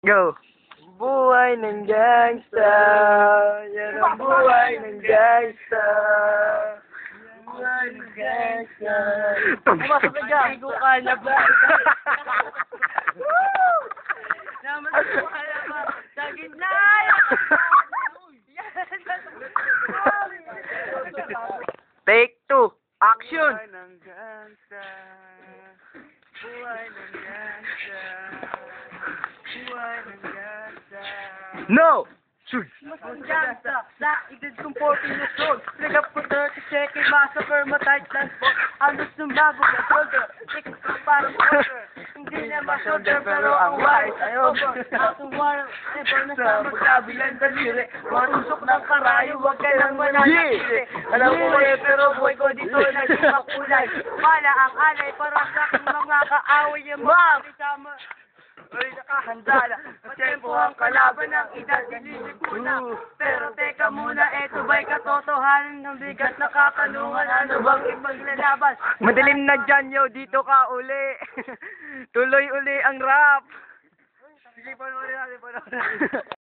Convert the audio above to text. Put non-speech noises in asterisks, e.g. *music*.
Go. Buhay ng gangsta. Yan ang buhay ng gangsta. Buhay ng gangsta. Pumasok ka dyan. Igo ka na ba? Naman ko alam sa gitna. Take two. Action. Buhay ng gangsta. Buhay ng gangsta. No. Shoot. Gangsta, sa edad kong 14 years old ko 30 second, massacre, matay transport Halos sumabog na shoulder Tikas ko parang shoulder Hindi na ma-shoulder, pero ang wise ay over Ako warang, ever na sa magkabilang daliri Matusok ng karayo, wag ka lang mananakili Alam ko eh, pero buhay ko dito naging makulay Mala ang alay, para sa aking mga kaaway Yung mga na. Matempo ang kalaban ng edad, inisip ko na. Pero teka muna, eto ba'y katotohanan ng bigat na katanungan? Ano bang ipaglalaban? Madilim na dyan, yo. Dito ka uli. *laughs* Tuloy uli ang rap. Sige, panoorin natin, panoorin natin. *laughs*